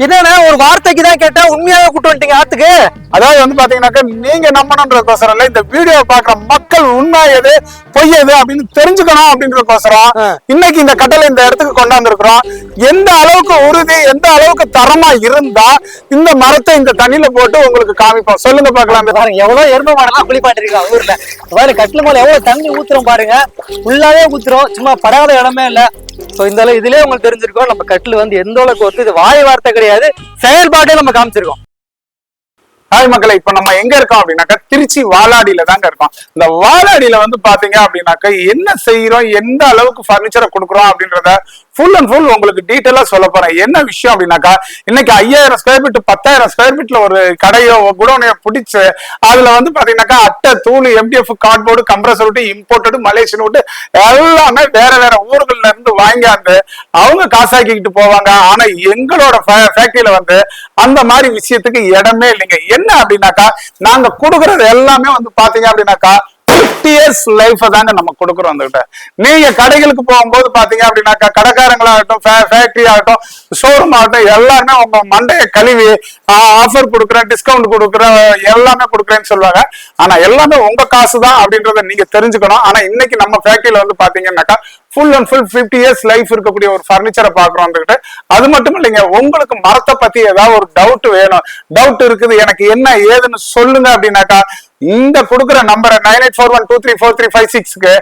என்னண்ணா ஒரு வார்த்தைக்கு தான் கேட்டேன் உண்மையாவே கூட்டு வந்துட்டீங்க ஆத்துக்கு? அதாவது வந்து பாத்தீங்கன்னாக்கா நீங்க நம்பணுன்றதுக்கோசரம் இல்ல இந்த வீடியோ பாக்குற மக்கள் உண்மை எது பொய் எது அப்படின்னு தெரிஞ்சுக்கணும் அப்படின்றதுக்கோசரம். இன்னைக்கு இந்த கட்டளை இந்த இடத்துக்கு கொண்டாந்துருக்கிறோம். எந்த அளவுக்கு உறுதி எந்த அளவுக்கு தரமா இருந்தா இந்த மரத்தை இந்த தண்ணியில போட்டு உங்களுக்கு காமிப்போம். சொல்லுங்க பார்க்கலாம். இந்த பாருங்க எவ்வளவு எருமை மாடெல்லாம் குளிப்பாட்டி இருக்கா ஊர்ல. பாருங்க கட்டில மேல எவ்வளவு தண்ணி ஊத்துறோம் பாருங்க. ஃபுல்லாவே ஊத்துறோம். சும்மா படாத இடமே இல்ல. சோ இந்த இதுலயே உங்களுக்கு தெரிஞ்சிருக்கோம். நம்ம கட்டில் வந்து எந்த அளவுக்கு ஒத்து இது வாய் வார்த்தை கிடையாது. செயல்பாட்டே நம்ம காமிச்சிருக்கோம். ஹாய் மக்களை இப்ப நம்ம எங்க இருக்கோம் அப்படின்னாக்கா திருச்சி வாலாடியில தாங்க இருக்கோம். இந்த வாலாடியில வந்து பாத்தீங்க அப்படின்னாக்கா என்ன செய்யறோம் எந்த அளவுக்கு பர்னிச்சரை கொடுக்குறோம் அப்படின்றத ஃபுல் அண்ட் ஃபுல் உங்களுக்கு டீட்டெயிலா சொல்ல போறேன். என்ன விஷயம் அப்படின்னாக்கா இன்னைக்கு ஐயாயிரம் ஸ்கொயர் ஃபீட் பத்தாயிரம் ஸ்கொயர் ஃபீட்ல ஒரு கடையோ குடோனையோ பிடிச்சு அதுல வந்து பாத்தீங்கன்னாக்கா அட்டை தூள் எம்டிஎஃப் கார்ட்போர்டு கம்ப்ரஸர் விட்டு இம்போர்ட்டடு மலேசியன் விட்டு எல்லாமே வேற வேற ஊர்கள்ல இருந்து வாங்கியாந்து அவங்க காசாக்கிக்கிட்டு போவாங்க. ஆனா எங்களோட ஃபேக்டரியில வந்து அந்த மாதிரி விஷயத்துக்கு இடமே இல்லைங்க. என்ன அப்படின்னாக்கா நாங்க கொடுக்கறது எல்லாமே வந்து பாத்தீங்க அப்படின்னாக்கா 50 இயர்ஸ் லைஃப் தாங்க நம்ம கொடுக்குறோம் வந்துகிட்ட நீங்க கடைகளுக்கு போகும்போது பாத்தீங்க அப்படின்னாக்கா கடைக்காரங்களாகட்டும் ஃபேக்டரி ஆகட்டும் ஷோரூம் ஆகட்டும் எல்லாருமே உங்க மண்டைய கழுவி ஆஃபர் கொடுக்குறேன் டிஸ்கவுண்ட் கொடுக்குறேன் எல்லாமே கொடுக்குறேன்னு சொல்லுவாங்க. ஆனா எல்லாமே உங்க காசு தான் அப்படின்றத நீங்க தெரிஞ்சுக்கணும். ஆனா இன்னைக்கு நம்ம ஃபேக்டரியில வந்து பாத்தீங்கன்னாக்கா full and full 50 years life இருக்கக்கூடிய ஒரு ஃபர்னிச்சரை பாக்குறோம் வந்துகிட்டு அது மட்டும் இல்லைங்க உங்களுக்கு மரத்தை பத்தி ஏதாவது ஒரு டவுட் வேணும். டவுட் இருக்குது எனக்கு என்ன ஏதுன்னு சொல்லுங்க அப்படின்னாக்கா இந்த கொடுக்குற நம்பரை nine eight four one two three four three five சிக்ஸ்க்கு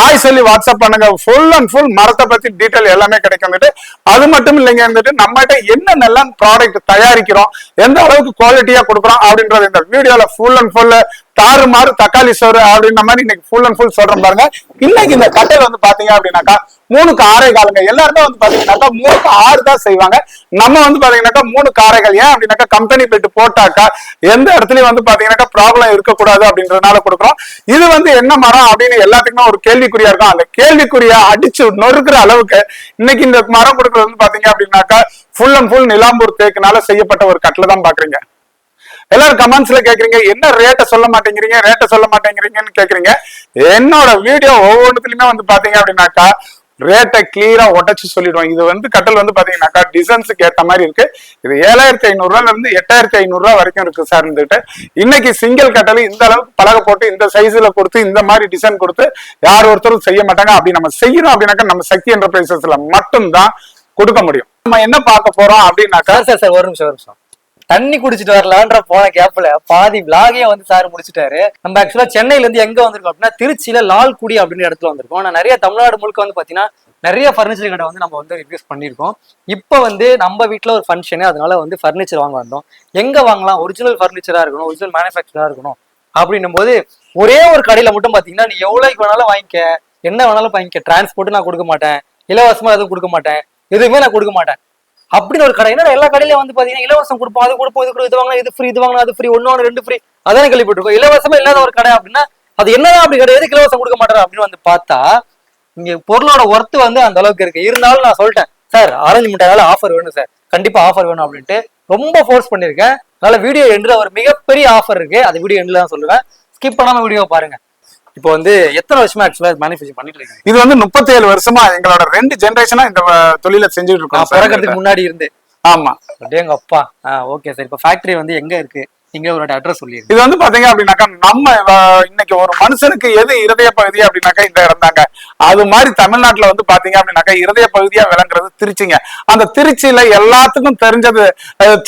ஆய் சொல்லி வாட்ஸ்அப் பண்ணுங்க. ஃபுல் அண்ட் ஃபுல் மரத்தை பத்தி டீட்டெயில் எல்லாமே கிடைக்கும் வந்துட்டு. அது மட்டும் இல்லைங்க வந்துட்டு நம்மகிட்ட என்னென்னலாம் ப்ராடக்ட் தயாரிக்கிறோம் எந்த அளவுக்கு குவாலிட்டியா கொடுக்குறோம் அப்படின்றது இந்த வீடியோல ஃபுல் அண்ட் ஃபுல் தாறுமாறு தக்காளி சோறு அப்படின்ற மாதிரி இன்னைக்கு ஃபுல் அண்ட் ஃபுல் சொல்றேன் பாருங்க. இன்னைக்கு இந்த கட்டையில் வந்து பாத்தீங்க அப்படின்னாக்கா மூணுக்கு ஆறே காலுங்க எல்லாருமே வந்து பாத்தீங்கன்னாக்கா மூணுக்கு ஆறு தான் செய்வாங்க. நம்ம வந்து பாத்தீங்கன்னாக்கா மூணு காரைகள் ஏன் அப்படின்னாக்கா கம்பெனி பெட்டு போட்டாக்கா எந்த இடத்துலயும் வந்து பாத்தீங்கன்னாக்கா ப்ராப்ளம் இருக்கக்கூடாது அப்படின்றதுனால கொடுக்குறோம். இது வந்து என்ன மரம் அப்படின்னு எல்லாத்துக்குமே ஒரு கேள்விக்குறியா இருக்கும். அந்த கேள்விக்குறியா அடிச்சு நொறுக்குற அளவுக்கு இன்னைக்கு இந்த மரம் கொடுக்குறது வந்து பாத்தீங்க அப்படின்னாக்கா ஃபுல் அண்ட் ஃபுல் நிலாம்பூர் தேக்குனால செய்யப்பட்ட ஒரு கட்டில தான் பாக்குறீங்க. எல்லாரும் கமெண்ட்ஸ்ல கேக்குறீங்க. என்ன ரேட்டை சொல்ல மாட்டேங்கிறீங்க? ரேட்டை சொல்ல மாட்டேங்கிறீங்கன்னு கேக்குறீங்க. என்னோட வீடியோ ஒவ்வொன்றுத்துலயுமே வந்து பாத்தீங்க அப்படின்னாக்கா ரேட்டை கிளியரா உடச்சு சொல்லிடுவோம் இது வந்து கட்டல் வந்து பாத்தீங்கன்னாக்கா டிசைன்ஸுக்கு ஏத்த மாதிரி இருக்கு. இது ஏழாயிரத்தி ஐநூறு இருந்து எட்டாயிரத்தி ஐநூறு வரைக்கும் இருக்கு சார் இருந்துட்டு இன்னைக்கு சிங்கிள் கட்டல் இந்த அளவுக்கு பலகை போட்டு இந்த சைஸ்ல கொடுத்து இந்த மாதிரி டிசைன் கொடுத்து யார் ஒருத்தரும் செய்ய மாட்டாங்க. அப்படி நம்ம செய்யறோம் அப்படின்னாக்கா நம்ம சக்தி என்டர்பிரைசஸ்ல மட்டும்தான் கொடுக்க முடியும். நம்ம என்ன பார்க்க போறோம் அப்படின்னாக்கா சார் சார் ஒரு நிமிஷம் ஒரு நிமிஷம். தண்ணி குடிச்சிட்டு வரலான்ற போன கேப்ல பாதி விலாகையே வந்து சார் முடிச்சிட்டாரு. நம்ம ஆக்சுவலா சென்னையில இருந்து எங்க வந்திருக்கோம் அப்படின்னா திருச்சியில லால்குடி அப்படின்ற இடத்துல வந்திருக்கோம். ஆனா நிறைய தமிழ்நாடு முழுக்க வந்து பாத்தீங்கன்னா நிறைய ஃபர்னிச்சர் கடை வந்து நம்ம வந்து ரிவ்யூஸ் பண்ணியிருக்கோம். இப்போ வந்து நம்ம வீட்டில் ஒரு ஃபங்க்ஷனு அதனால வந்து ஃபர்னிச்சர் வாங்க வந்தோம். எங்க வாங்கலாம்? ஒரிஜினல் ஃபர்னிச்சராக இருக்கணும் ஒரிஜினல் மேனுஃபேக்சரா இருக்கணும் அப்படின்னும் போது ஒரே ஒரு கடையில மட்டும் பாத்தீங்கன்னா நீ எவ்வளோக்கு வேணாலும் வாங்கிக்க. என்ன வேணாலும் வாங்கிக்க. டிரான்ஸ்போர்ட் நான் கொடுக்க மாட்டேன். இலவசமா எதுவும் கொடுக்க மாட்டேன். எதுவுமே நான் கொடுக்க மாட்டேன். அப்படின்னு ஒரு கடை. என்ன எல்லா கடையில வந்து பாத்தீங்கன்னா இலவசம் கொடுப்போம். அது கொடுப்போம் இது கொடுப்போம் இது வாங்கலாம் இது ஃப்ரீ இது வாங்கலாம் அது ஃப்ரீ ஒன்னு ஒன்று ரெண்டு ஃப்ரீ அதான் கேள்விப்பட்டிருக்கோம். இலவசமா இல்லாத ஒரு கடை அப்படின்னா அது என்னதான் அப்படி கிடையாது. இலவசம் கொடுக்க மாட்டாரு அப்படின்னு வந்து பார்த்தா இங்க பொருளோட ஒர்த்து வந்து அந்த அளவுக்கு இருக்கு. இருந்தாலும் நான் சொல்லிட்டேன் சார் ஆரஞ்சு மிட்டாயால ஆஃபர் வேணும் சார். கண்டிப்பா ஆஃபர் வேணும் அப்படின்ட்டு ரொம்ப ஃபோர்ஸ் பண்ணிருக்கேன் அதனால வீடியோ எண்ட்ல ஒரு மிகப்பெரிய ஆஃபர் இருக்கு. அது வீடியோ என்று தான் சொல்லுவேன். ஸ்கிப் பண்ணாம வீடியோ பாருங்க. இப்போ வந்து எத்தனை வருஷமா ஆக்சுவலா மேனுஃபேக்சர் பண்ணிட்டு இருக்கீங்க? இது வந்து 37 வருஷமா எங்களோட ரெண்டு ஜெனரேஷனா இந்த தொழிலை செஞ்சுட்டு இருக்கோம். பிறக்கிறதுக்கு முன்னாடி இருந்து. ஆமா. அப்படியேங்க அப்பா. ஓகே சார் இப்போ ஃபேக்டரி வந்து எங்க இருக்கு? நீங்க ஒரு அட்ரஸ் சொல்லிருங்க. இது வந்து பாத்தீங்க அப்படின்னாக்கா நம்ம இன்னைக்கு ஒரு மனுஷனுக்கு எது இருதய பகுதி அப்படின்னாக்கா இந்த இடம் அது மாதிரி தமிழ்நாட்டுல வந்து பாத்தீங்க அப்படின்னாக்கா இருதய பகுதியா விளங்குறது திருச்சிங்க. அந்த திருச்சியில எல்லாத்துக்கும் தெரிஞ்சது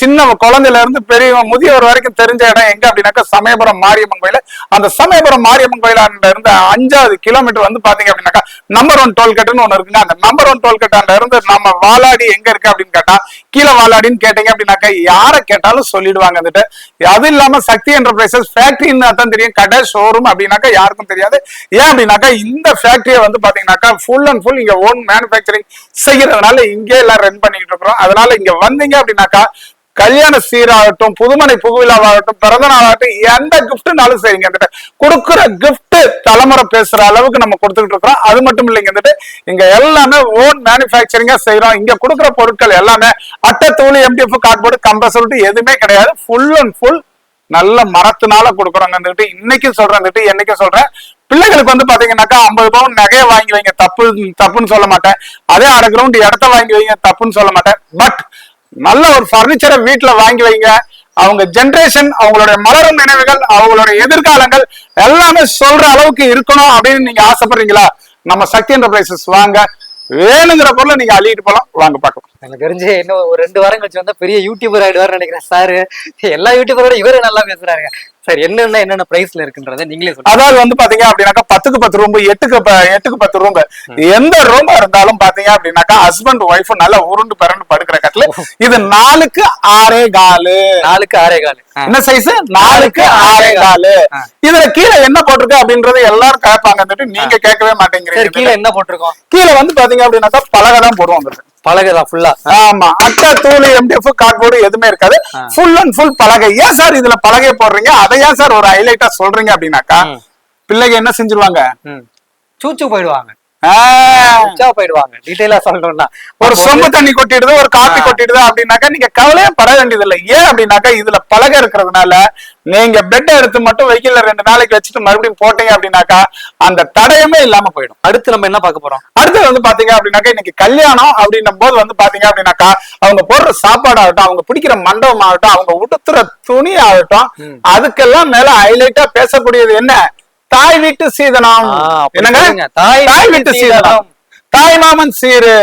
சின்ன குழந்தையில இருந்து பெரிய முதியவர் வரைக்கும் தெரிஞ்ச இடம் எங்க அப்படின்னாக்கா சமயபுரம் மாரியம்மன் கோயில். அந்த சமயபுரம் மாரியம்மன் கோயிலாண்ட இருந்து அஞ்சாவது கிலோமீட்டர் வந்து பாத்தீங்க அப்படின்னாக்கா நம்பர் ஒன் டோல்கேட்னு ஒண்ணு இருக்குங்க. அந்த நம்பர் ஒன் டோல்கேட்டாண்ட இருந்து நம்ம வாலாடி எங்க இருக்கு அப்படின்னு கேட்டா கீழே வாலாடின்னு கேட்டீங்க அப்படின்னாக்கா யாரை கேட்டாலும் சொல்லிடுவாங்க வந்துட்டு. அது இல்லாம சக்தி என்டர்பிரைசஸ் ஃபேக்டரின்னு தான் தெரியும். கடை ஷோரூம் அப்படின்னாக்கா யாருக்கும் தெரியாது. ஏன் அப்படின்னாக்கா இந்த ஃபேக்டரியை வந்து பாத்தீங்கன்னாக்கா ஃபுல் அண்ட் ஃபுல் இங்க ஓன் மேனுபேக்சரிங் செய்யறதுனால இங்கே எல்லாம் ரன் பண்ணிட்டு இருக்கிறோம். அதனால இங்க வந்தீங்க அப்படின்னாக்கா கல்யாண சீராகட்டும் புதுமனை புகுவிழாவாகட்டும் பிறந்த நாளாகட்டும் எந்த கிஃப்ட்னாலும் சரிங்க. வந்துட்டு கொடுக்குற கிஃப்ட் தலைமுறை பேசுற அளவுக்கு நம்ம கொடுத்துக்கிட்டு இருக்கிறோம். அது மட்டும் இல்லைங்க வந்துட்டு இங்க எல்லாமே ஓன் மேனுஃபேக்சரிங்கா செய்யறோம் இங்க கொடுக்குற பொருட்கள் எல்லாமே அட்டை தூள் எம்டிஎஃப் கார்ட்போர்டு கம்பல்சரிட்டு எதுவுமே கிடையாது. ஃபுல் அண்ட் ஃபுல் நல்ல மரத்தினால கொடுக்குறோங்க வந்துட்டு இன்னைக்கும் சொல்றேன் வந்துட்டு என்னைக்கும் சொல்றேன். பிள்ளைகளுக்கு வந்து பாத்தீங்கன்னாக்கா ஐம்பது பவுன் நகையை வாங்கி வைங்க. தப்பு தப்புன்னு சொல்ல மாட்டேன். அதே அரை கிரவுண்ட் இடத்த வாங்கி வைங்க. தப்புன்னு சொல்ல மாட்டேன். பட் நல்ல ஒரு பர்னிச்சரை வீட்டுல வாங்கி வைங்க. அவங்க ஜெனரேஷன் அவங்களுடைய மலரும் நினைவுகள் அவங்களுடைய எதிர்காலங்கள் எல்லாமே சொல்ற அளவுக்கு இருக்கணும் அப்படின்னு நீங்க ஆசைப்படுறீங்களா? நம்ம சக்தி என்டர்பிரைசஸ் வாங்க. வேணுங்கிற பொருளை நீங்க அள்ளிட்டு போலாம். வாங்க பார்க்கலாம். எனக்கு தெரிஞ்சு இன்னும் ஒரு ரெண்டு வாரம் கழிச்சு வந்தா பெரிய யூடியூபர் ஆயிடுவார்னு நினைக்கிறேன். சாரு எல்லா யூடியூபரோட இவரு நல்லா பேசுறாருங்க. சார் என்னென்ன என்னென்ன பிரைஸ்ல இருக்குன்றதை நீங்களே சொல்லுங்க. அதாவது வந்து பாத்தீங்க அப்படின்னாக்கா பத்துக்கு பத்து ரூம் எட்டுக்கு எட்டுக்கு பத்து ரூம் எந்த ரூமா இருந்தாலும் பாத்தீங்க அப்படின்னாக்கா ஹஸ்பண்ட் ஒய்ஃப் நல்லா உருண்டு பரண்டு படுக்கிற கட்டில. இது நாலுக்கு ஆறே காலு. நாலுக்கு ஆறே கால். என்ன சைஸ் நாலுக்கு ஆறே காலு. இதுல கீழே என்ன போட்டிருக்கு அப்படின்றது எல்லாரும் கேட்பாங்க நீங்க கேட்கவே மாட்டேங்கிறீங்க. கீழே என்ன போட்டிருக்கோம்? கீழே வந்து பாத்தீங்க அப்படின்னாக்கா பலகை தான் போடுவாங்க பலகைதான் ஃபுல்லா ஆமா. அட்டை தூள் எம்டிஎஃப் கார்ட்போர்டு எதுவுமே இருக்காது. ஃபுல் அண்ட் ஃபுல் பலகை. ஏன் சார் இதுல பலகை போடுறீங்க? அதை ஏன் சார் ஒரு ஹைலைட்டா சொல்றீங்க அப்படின்னாக்கா. பிள்ளைங்க என்ன செஞ்சிருவாங்க? சூச்சு போயிடுவாங்க. போயிடுவாங்க. டீடைலா சொல்லணும்னா. ஒரு சொம்பு தண்ணி கொட்டிடுது ஒரு காப்பி. கொட்டிடுது அப்படின்னாக்கா நீங்க கவலையே பட வேண்டியது இல்லை ஏன் அப்படின்னாக்கா இதுல பலகை இருக்கிறதுனால நீங்க பெட் எடுத்து மட்டும் வெயில்ல ரெண்டு நாளைக்கு வச்சுட்டு மறுபடியும் போட்டீங்க அப்படின்னாக்கா அந்த தடயமே இல்லாம போயிடும். அடுத்து நம்ம என்ன பார்க்க போறோம்? அடுத்து வந்து பாத்தீங்க அப்படின்னாக்கா இன்னைக்கு கல்யாணம் அப்படின்னும் போது வந்து பாத்தீங்க அப்படின்னாக்கா அவங்க போடுற சாப்பாடு ஆகட்டும் அவங்க பிடிக்கிற மண்டபம் ஆகட்டும் அவங்க உடுத்துற துணி ஆகட்டும். அதுக்கெல்லாம் மேல ஹைலைட்டா பேசக்கூடியது என்ன? தாய் வீட்டு சீதனம். என்னங்க. தாய் தாய் வீட்டு சீதனம். தாய் மாமன் சீரு.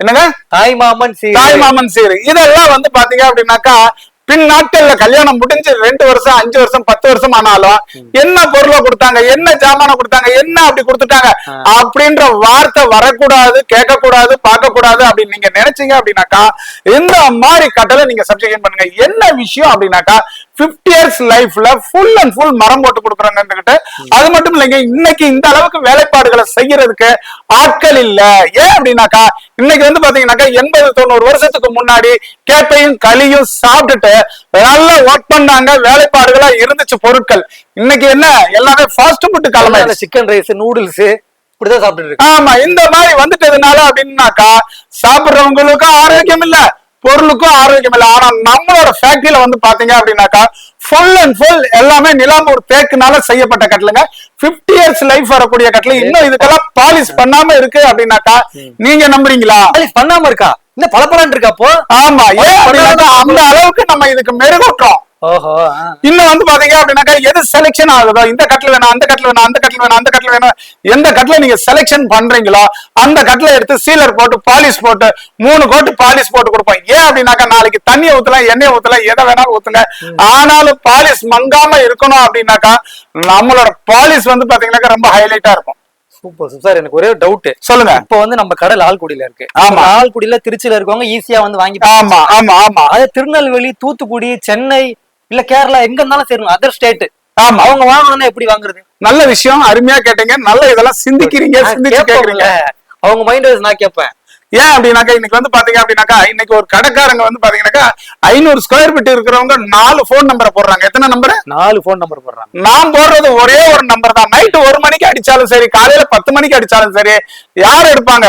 என்னங்க? தாய் மாமன் சீர். தாய் மாமன் சீரு. இதெல்லாம் வந்து பாத்தீங்க அப்படின்னாக்கா பின் நாட்கள்ல கல்யாணம் முடிஞ்சு ரெண்டு வருஷம் அஞ்சு வருஷம் பத்து வருஷம் ஆனாலும் என்ன பொருளை கொடுத்தாங்க என்ன ஜாமான கொடுத்தாங்க என்ன அப்படி கொடுத்துட்டாங்க. அப்படின்ற வார்த்தை வரக்கூடாது கேட்க கூடாது பார்க்க கூடாது அப்படின்னு நீங்க நினைச்சீங்க அப்படின்னாக்கா இந்த மாதிரி கட்டளை நீங்க சப்ஜெக்ட் பண்ணுங்க. என்ன விஷயம் அப்படின்னாக்கா 50 இயர்ஸ் லைஃப்ல ஃபுல் அண்ட் ஃபுல் மரம் போட்டு கொடுக்குறாங்கன்னுகிட்டு அது மட்டும் இல்லைங்க இன்னைக்கு இந்த அளவுக்கு வேலைப்பாடுகளை செய்யறதுக்கு ஆட்கள் இல்ல. ஏன் அப்படின்னாக்கா இன்னைக்கு வந்து பாத்தீங்கன்னாக்கா எண்பது தொண்ணூறு வருஷத்துக்கு முன்னாடி கேப்பையும் களியும் சாப்பிட்டுட்டு நல்லா ஒர்க் பண்ணாங்க வேலைப்பாடுகளா இருந்துச்சு பொருட்கள். இன்னைக்கு என்ன எல்லாமே ஃபாஸ்ட் ஃபுட் கிளம்ப சிக்கன் ரைஸ் நூடுல்ஸ் இப்படிதான் சாப்பிட்டு ஆமா இந்த மாதிரி வந்துட்டதுனால அப்படின்னாக்கா சாப்பிடுறவங்களுக்கும் ஆரோக்கியம் இல்ல. பொருளுக்கும் ஆரோக்கியம் இல்ல. ஆனா நம்மளோட ஃபேக்டரியில வந்து பாத்தீங்க அப்படின்னாக்கா ஃபுல் அண்ட் ஃபுல் எல்லாமே நிலாம்பூர் தேக்குனால செய்யப்பட்ட கட்டிலுங்க. 50 இயர்ஸ் லைஃப் வரக்கூடிய கட்டில். இன்னும் இதுக்கெல்லாம் பாலிஷ் பண்ணாம இருக்கு அப்படின்னாக்கா நீங்க நம்புறீங்களா? பாலிஷ் பண்ணாம இருக்கா? இல்ல பளபளன்னு இருக்கா அப்போ? ஆமா. ஏன் அப்படின்னாக்கா அந்த அளவுக்கு நம்ம இதுக்கு மெருகூட்டுறோம். ஓஹோ. இன்னும் வந்து பாத்தீங்க அப்படின்னாக்கா எது செலெக்ஷன் ஆகுதோ இந்த கட்டில் வேணும் அந்த கட்டில் வேணும் அந்த கட்டில் வேணும் அந்த கட்டில் வேணும் எந்த கட்டில நீங்க செலெக்ஷன் பண்றீங்களோ அந்த கட்டில எடுத்து சீலர் போட்டு பாலிஷ் போட்டு மூணு கோட்டு பாலிஷ் போட்டு கொடுப்போம். ஏன் அப்படின்னாக்கா நாளைக்கு தண்ணியை ஊத்தலாம் எண்ணெய் ஊத்தலாம் எதை வேணாலும் ஊத்துங்க ஆனாலும் பாலிஷ் மங்காம இருக்கணும் அப்படின்னாக்கா நம்மளோட பாலிஷ் வந்து பாத்தீங்கன்னாக்கா ரொம்ப ஹைலைட்டா இருக்கும். சூப்பர் சார் எனக்கு ஒரே டவுட் சொல்லுங்க. இப்போ வந்து நம்ம கடை லால்குடியில இருக்கு. ஆமா. லால்குடியில திருச்சியில இருக்கவங்க ஈஸியா வந்து வாங்கி ஆமா ஆமா ஆமா. அது திருநெல்வேலி தூத்துக்குடி சென்னை இல்ல கேரளா எங்க இருந்தாலும் சரி அதர் ஸ்டேட் ஆமா. அவங்க வாங்கணும்னா எப்படி வாங்குறது? நல்ல விஷயம் அருமையா கேட்டீங்க. நல்ல இதெல்லாம் சிந்திக்கிறீங்க சிந்திச்சு கேக்குறீங்க. அவங்க மைண்ட் வைஸ் நான் கேட்பேன். ஏன் அப்படின்னாக்கா இன்னைக்கு வந்து பாத்தீங்க அப்படின்னாக்கா இன்னைக்கு ஒரு கடைக்காரங்க வந்து பாத்தீங்கன்னாக்கா ஐநூறு ஸ்கொயர் ஃபீட் இருக்கிறவங்க நாலு போன் நம்பரை போடுறாங்க. எத்தனை நம்பர் நாலு போன் நம்பர் போடுறாங்க. நான் போடுறது ஒரே ஒரு நம்பர் தான். நைட்டு ஒரு மணிக்கு அடிச்சாலும் சரி காலையில பத்து மணிக்கு அடிச்சாலும் சரி யார் எடுப்பாங்க?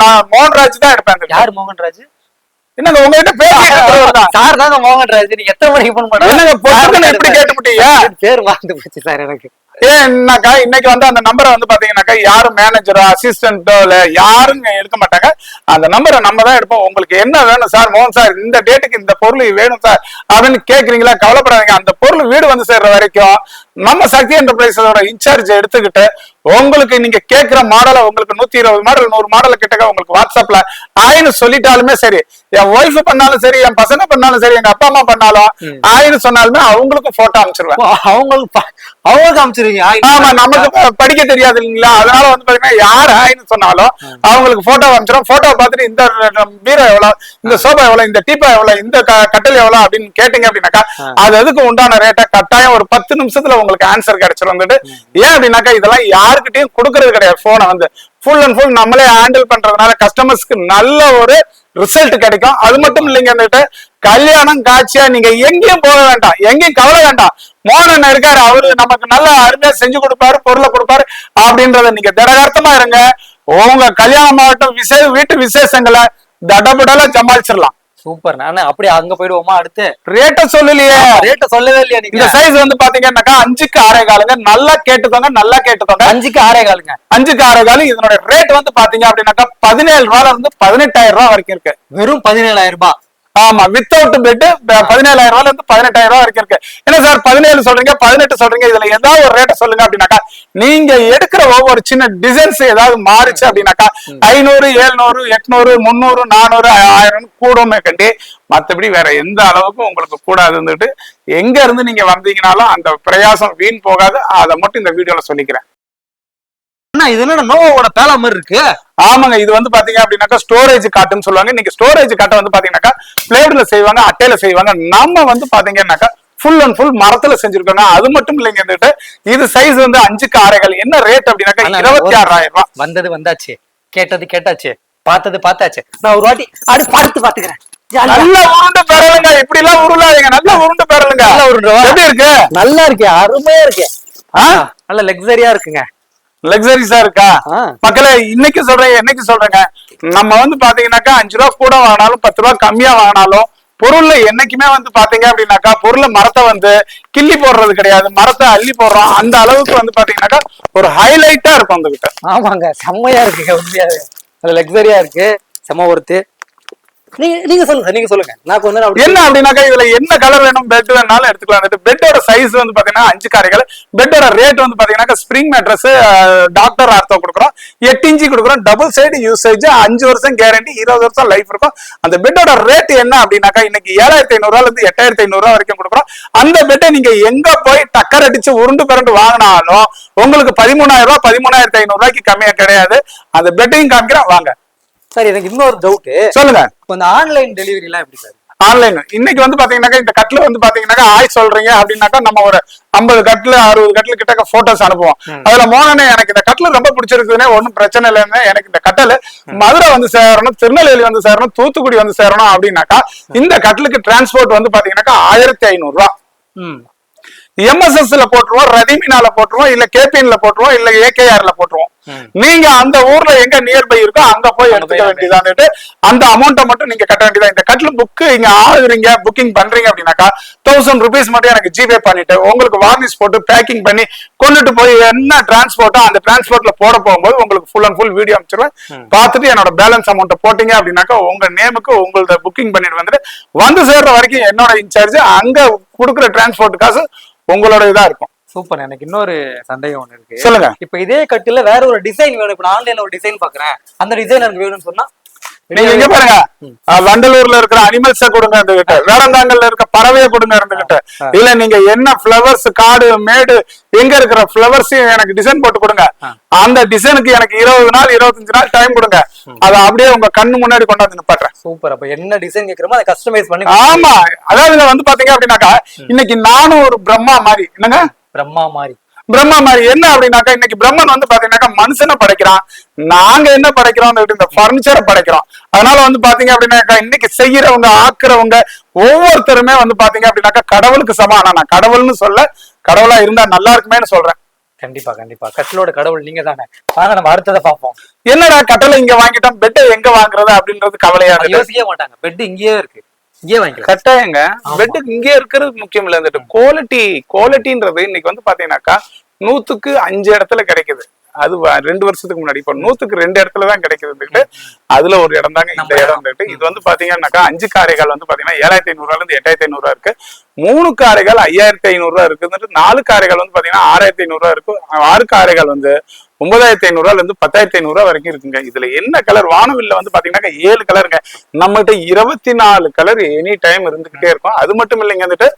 நான் மோகன்ராஜ் தான் எடுப்பேன். யார் மோகன்ராஜ்? என்னங்க உங்ககிட்ட தான் சார் தாங்க மோகன்ராஜ் நீங்க எத்தனை மணிக்கு போன் என்னங்க பொசுக்குன்னு எப்படி கேட்டுமுட்டீங்க? பேர் மறந்து போச்சு சார் எனக்கு. ஏன்னாக்கா இன்னைக்கு வந்து அந்த நம்பரை வந்து பாத்தீங்கன்னாக்கா யாரும் மேனேஜரோ அசிஸ்டன்ட்டோ இல்ல யாரும் எடுக்க மாட்டாங்க. அந்த நம்பரை நம்ம தான் எடுப்போம். உங்களுக்கு என்ன வேணும் சார் மோகன் சார் இந்த டேட்டுக்கு இந்த பொருள் வேணும் சார் அப்படின்னு கேக்குறீங்களா கவலைப்படாதீங்க. அந்த பொருள் வீடு வந்து சேர்ற வரைக்கும் நம்ம சக்தி என்டர்பிரைஸோட இன்சார்ஜ் எடுத்துக்கிட்டு உங்களுக்கு நீங்க கேட்கிற மாடலை உங்களுக்கு நூத்தி இருபது மாடல் நூறு மாடல் கிட்டக்க உங்களுக்கு வாட்ஸ்அப்ல ஆயின்னு சொல்லிட்டாலுமே சரி என் ஒய்ஃப் பண்ணாலும் சரி என் பசங்க பண்ணாலும் சரி எங்க அப்பா அம்மா பண்ணாலும் ஆயின்னு சொன்னாலுமே அவங்களுக்கும் போட்டோ அனுப்பிச்சிருவேன். ஓ, அவங்களுக்கு அவங்களுக்கு அமைச்சிருக்கீங்க ஆமா நமக்கு படிக்க தெரியாது இல்லைங்களா? அதனால வந்து பாத்தீங்கன்னா யார் ஹாய்னு சொன்னாலும் அவங்களுக்கு போட்டோ அனுப்பிச்சிடும் போட்டோ பார்த்துட்டு இந்த பீரோ எவ்வளவு இந்த சோபா எவ்வளவு இந்த டீப்பா எவ்வளவு இந்த கட்டில் எவ்வளவு அப்படின்னு கேட்டீங்க அப்படின்னாக்கா அது அதுக்கு உண்டான ரேட்டை கட்டாயம் ஒரு பத்து நிமிஷத்துல உங்களுக்கு ஆன்சர் கிடைச்சிடும் வந்துட்டு ஏன் அப்படின்னாக்கா இதெல்லாம் யாருக்கிட்டையும் கொடுக்கறது கிடையாது. போனை வந்து ஃபுல் அண்ட் ஃபுல் நம்மளே ஹேண்டில் பண்றதுனால கஸ்டமர்ஸ்க்கு நல்ல ஒரு ரிசல்ட் கிடைக்கும். அது மட்டும் இல்லைங்க வந்துட்டு கல்யாணம் காட்சியா நீங்க எங்கேயும் போக வேண்டாம். எங்கேயும் கவலை வேண்டாம். மோகன் இருக்காரு அவரு நமக்கு நல்ல அருமையா செஞ்சு கொடுப்பாரு பொருளை கொடுப்பாரு அப்படின்றத நீங்க திடகார்த்தமா இருங்க. உங்க கல்யாணம் மாவட்டம் விசே வீட்டு விசேஷங்களை தடபுடல சமாளிச்சிடலாம். சூப்பர் நானே அப்படியே அங்க போயிடுவோமா அடுத்து? ரேட்ட சொல்லலையே. ரேட்ட சொல்லவே இல்லையா இந்த சைஸ் வந்து பாத்தீங்கன்னாக்கா அஞ்சுக்கு ஆறே காலுங்க. நல்லா கேட்டுக்கோங்க நல்லா கேட்டுக்கோங்க. அஞ்சுக்கு ஆறே காலுங்க. அஞ்சுக்கு ஆறே காலு. இதனோட ரேட் வந்து பாத்தீங்க அப்படின்னாக்கா பதினேழு ரூபாயில இருந்து பதினெட்டாயிரம் ரூபாய் வரைக்கும் இருக்கு. வெறும் பதினேழாயிரம் ரூபாய். ஆமா வித்தவுட் பெட் பதினேழாயிரம் ரூபாய்ல இருந்து பதினெட்டாயிரம் ரூபாய் வரைக்கும் இருக்கு. என்ன சார் பதினேழு சொல்றீங்க பதினெட்டு சொல்றீங்க இதுல ஏதாவது ஒரு ரேட்டை சொல்லுங்க அப்படின்னாக்கா நீங்க எடுக்கிற ஒவ்வொரு சின்ன டிசைன்ஸ் ஏதாவது மாறுச்சு அப்படின்னாக்கா ஐநூறு ஏழ்நூறு எட்நூறு முந்நூறு நானூறு ஆயிரம் கூடுமே கண்டி மத்தபடி வேற எந்த அளவுக்கும் உங்களுக்கு கூடாதுன்னுட்டு எங்க இருந்து நீங்க வந்தீங்கனாலும் அந்த பிரயாசம் வீண் போகாது. அதை மட்டும் இந்த வீடியோல சொல்லிக்கிறேன். அண்ணா இது என்ன நோவோட பேலா மாதிரி இருக்கு? ஆமாங்க இது வந்து பாத்தீங்க அப்படின்னாக்கா ஸ்டோரேஜ் காட்டுன்னு சொல்லுவாங்க. நீங்க ஸ்டோரேஜ் காட்டை வந்து பாத்தீங்கன்னாக்கா பிளேட்ல செய்வாங்க அட்டையில செய்வாங்க. நம்ம வந்து பாத்தீங்கன்னாக்கா ஃபுல் அண்ட் ஃபுல் மரத்துல செஞ்சிருக்கோங்க. அது மட்டும் இல்லைங்க வந்துட்டு இது சைஸ் வந்து அஞ்சுக்கு ஆறைகள் என்ன ரேட் அப்படின்னாக்கா இருபத்தி ஆறாயிரம் ரூபாய் வந்தது வந்தாச்சு. கேட்டது கேட்டாச்சு. பார்த்தது பார்த்தாச்சு. நான் ஒரு வாட்டி அடி பார்த்து பாத்துக்கிறேன். நல்ல உருண்டு பெறலுங்க. இப்படி எல்லாம் உருளாதீங்க. நல்ல உருண்டு பெறலுங்க. நல்ல உருண்டுவா? எப்படி இருக்கு? நல்லா இருக்கு. அருமையா இருக்கு. நல்ல லக்ஸரியா இருக்குங்க. லக்ஸரிஸா இருக்கா. மக்களே இன்னைக்கு சொல்றேன் என்னைக்கு சொல்றேங்க? நம்ம வந்து பாத்தீங்கன்னாக்கா அஞ்சு ரூபா கூட வாங்கினாலும் பத்து ரூபா கம்மியா வாங்கினாலும் பொருள்ல என்னைக்குமே வந்து பாத்தீங்க அப்படின்னாக்கா பொருளை மரத்தை வந்து கிள்ளி போடுறது கிடையாது. மரத்தை அள்ளி போடுறோம். அந்த அளவுக்கு வந்து பாத்தீங்கன்னாக்கா ஒரு ஹைலைட்டா இருக்கும் அந்த கிட்ட ஆமாங்க செம்மையா இருக்குங்க உண்மையாவே. நல்ல லக்ஸரியா இருக்கு செம்ம ஒருத்து நீங்க சொல்லுங்க நீங்க சொல்லுங்க. நான் கொஞ்ச நேரம் அப்படி என்ன அப்படின்னாக்கா இதுல என்ன கலர் வேணும் பெட் வேணாலும் எடுத்துக்கலாம். பெட்டோட சைஸ் வந்து பாத்தீங்கன்னா அஞ்சு காரைகள். பெட்டோட ரேட் வந்து பாத்தீங்கன்னா ஸ்ப்ரிங் மேட்ரஸ் டாக்டர் ஆர்த்தோ கொடுக்குறோம். எட்டு இன்ச்சு கொடுக்குறோம். டபுள் சைடு யூசேஜ் அஞ்சு வருஷம் கேரண்டி இருபது வருஷம் லைஃப் இருக்கும். அந்த பெட்டோட ரேட் என்ன அப்படின்னாக்கா இன்னைக்கு ஏழாயிரத்தி ஐநூறு ரூபால இருந்து எட்டாயிரத்தி ஐநூறு ரூபா வரைக்கும் கொடுக்குறோம். அந்த பெட்டை நீங்க எங்க போய் டக்கர் அடிச்சு உருண்டு பிறண்டு வாங்கினாலும் உங்களுக்கு பதிமூணாயிரம் ரூபாய் பதிமூணாயிரத்தி ஐநூறு ரூபாய்க்கு கம்மியா கிடையாது. அந்த பெட்டையும் காமிக்கிறேன். வாங்க. சார் எனக்கு இன்னொரு டவுட் சொல்லுங்க. இப்போ இந்த ஆன்லைன் டெலிவரி எல்லாம் எப்படி சார்? ஆன்லைன். இன்னைக்கு வந்து பாத்தீங்கன்னாக்கா இந்த கட்ல வந்து பாத்தீங்கன்னாக்கா ஆய் சொல்றீங்க அப்படின்னாக்கா நம்ம ஒரு ஐம்பது கட்ல அறுபது கட்ல கிட்ட போட்டோஸ் அனுப்புவோம். அதுல மோனே எனக்கு இந்த கட்ல ரொம்ப பிடிச்சிருக்குதுன்னே ஒண்ணும் பிரச்சனை இல்லைன்னு எனக்கு இந்த கட்டல். மதுரை வந்து சேரணும் திருநெல்வேலி வந்து சேரணும் தூத்துக்குடி வந்து சேரணும் அப்படின்னாக்கா இந்த கட்டலுக்கு டிரான்ஸ்போர்ட் வந்து பாத்தீங்கன்னாக்கா ஆயிரத்தி ஐநூறு ரூபா. எம்எஸ்எஸ்ல போட்டுருவோம் ரதிமினால போட்டுருவோம் இல்ல கேபிஎன்ல போட்டுருவோம் இல்ல ஏகேஆர்ல போட்டுருவோம். நீங்க அந்த ஊர்ல எங்க நியர்பை இருக்கோ அங்க போய் எடுத்துக்க வேண்டியதான்னுட்டு அந்த அமௌண்ட்டை மட்டும் நீங்க கட்ட வேண்டியதா இந்த கட்டில் புக் இங்க ஆகுறீங்க புக்கிங் பண்றீங்க அப்படின்னாக்கா தௌசண்ட் ருபீஸ் மட்டும் எனக்கு ஜிபே பண்ணிட்டு உங்களுக்கு வார்னிஷ் போட்டு பேக்கிங் பண்ணி கொண்டுட்டு போய் என்ன டிரான்ஸ்போர்ட்டோ அந்த டிரான்ஸ்போர்ட்ல போட போகும்போது உங்களுக்கு ஃபுல் அண்ட் ஃபுல் வீடியோ அமைச்சிருவேன் பார்த்துட்டு என்னோட பேலன்ஸ் அமௌண்ட்டை போட்டீங்க அப்படின்னாக்கா உங்க நேமுக்கு உங்களத புக்கிங் பண்ணிட்டு வந்துட்டு வந்து சேர்ற வரைக்கும் என்னோட இன்சார்ஜ் அங்க கொடுக்குற டிரான்ஸ்போர்ட் காசு உங்களோட இதா இருக்கும். சூப்பர் எனக்கு இன்னொரு சந்தேகம் ஒண்ணு இருக்கு. சொல்லுங்க. இப்ப இதே கட்டுல வேற ஒரு டிசைன் வேணும். இப்ப ஆன்லைன்ல ஒரு டிசைன் பாக்குறேன். அந்த டிசைன் எனக்கு வேணும்னு சொன்னா நீங்க இங்க பாருங்க. வண்டலூர்ல இருக்கிற அனிமல்ஸ கொடுங்க இருந்துகிட்டு வேடந்தாங்கல்ல இருக்க பறவைய கொடுங்க இருந்துகிட்டு இல்ல நீங்க என்ன பிளவர்ஸ் காடு மேடு எங்க இருக்கிற பிளவர்ஸையும் எனக்கு டிசைன் போட்டு கொடுங்க. அந்த டிசைனுக்கு எனக்கு இருபது நாள் இருபத்தஞ்சு நாள் டைம் கொடுங்க. அதை அப்படியே உங்க கண்ணு முன்னாடி கொண்டாந்து நிப்பாட்டுறேன். சூப்பர். அப்ப என்ன டிசைன் கேக்குறோமோ அதை கஸ்டமைஸ் பண்ணி ஆமா. அதாவது வந்து பாத்தீங்க அப்படின்னாக்கா இன்னைக்கு நானும் ஒரு பிரம்மா மாதிரி. என்னங்க? பிரம்மா மாதிரி. பிரம்மா மாதிரி என்ன அப்படின்னாக்கா இன்னைக்கு பிரம்மன் வந்து பாத்தீங்கன்னாக்கா மனுஷனை படைக்கிறான். நாங்க என்ன படைக்கிறோம் இந்த பர்னிச்சரை படைக்கிறோம். அதனால வந்து பாத்தீங்க அப்படின்னாக்கா இன்னைக்கு செய்யறவங்க ஆக்குறவங்க ஒவ்வொருத்தருமே வந்து பாத்தீங்க அப்படின்னாக்கா கடவுளுக்கு சமானம் நான் கடவுள்னு சொல்ல கடவுளா இருந்தா நல்லா இருக்குமேன்னு சொல்றேன். கண்டிப்பா கண்டிப்பா. கட்டிலோட கடவுள் நீங்க தானே. வாங்க நம்ம அடுத்ததை பார்ப்போம். என்னடா கட்டளை இங்க வாங்கிட்டோம் பெட்டை எங்க வாங்குறது அப்படின்றது கவலையா யோசிக்கவே மாட்டாங்க. பெட் இங்கேயே இருக்கு. இங்கேயே வாங்கிக்கலாம். கட்டாயங்க. பெட்டுக்கு இங்கே இருக்கிறது முக்கியம் இல்ல வந்துட்டு குவாலிட்டி குவாலிட்டின்றது இன்னைக்கு வந்து பாத்தீங்கன்னாக்கா நூத்துக்கு அஞ்சு இடத்துல கிடைக்குது. அது ரெண்டு வருஷத்துக்கு முன்னாடி. இப்ப நூத்துக்கு ரெண்டு இடத்துல தான் கிடைக்குதுன்னுட்டு அதுல ஒரு இடம் தாங்க இந்த இடம் வந்துட்டு இது வந்து பாத்தீங்கன்னாக்கா அஞ்சு காரைகள் வந்து பாத்தீங்கன்னா ஏழாயிரத்தி ஐநூறு இருந்து எட்டாயிரத்தி ஐநூறு ரூபா இருக்கு. மூணு காரைகள் ஐயாயிரத்தி ஐநூறு ரூபா இருக்குதுன்னுட்டு நாலு காரைகள் வந்து பாத்தீங்கன்னா ஆறாயிரத்தி ஐநூறு ரூபா இருக்கு. ஆறு காரைகள் வந்து ஒன்பதாயிரத்தி ஐநூறு ரூபால இருந்து பத்தாயிரத்தி ஐநூறு ரூபா வரைக்கும் இருக்குங்க. இதுல என்ன கலர் வானவில்ல வந்து பாத்தீங்கன்னா ஏழு கலருங்க நம்மகிட்ட இருபத்தி நாலு கலர் எனி டைம் இருந்துகிட்டே இருக்கும். அது மட்டும் இல்லைங்க வந்துட்டு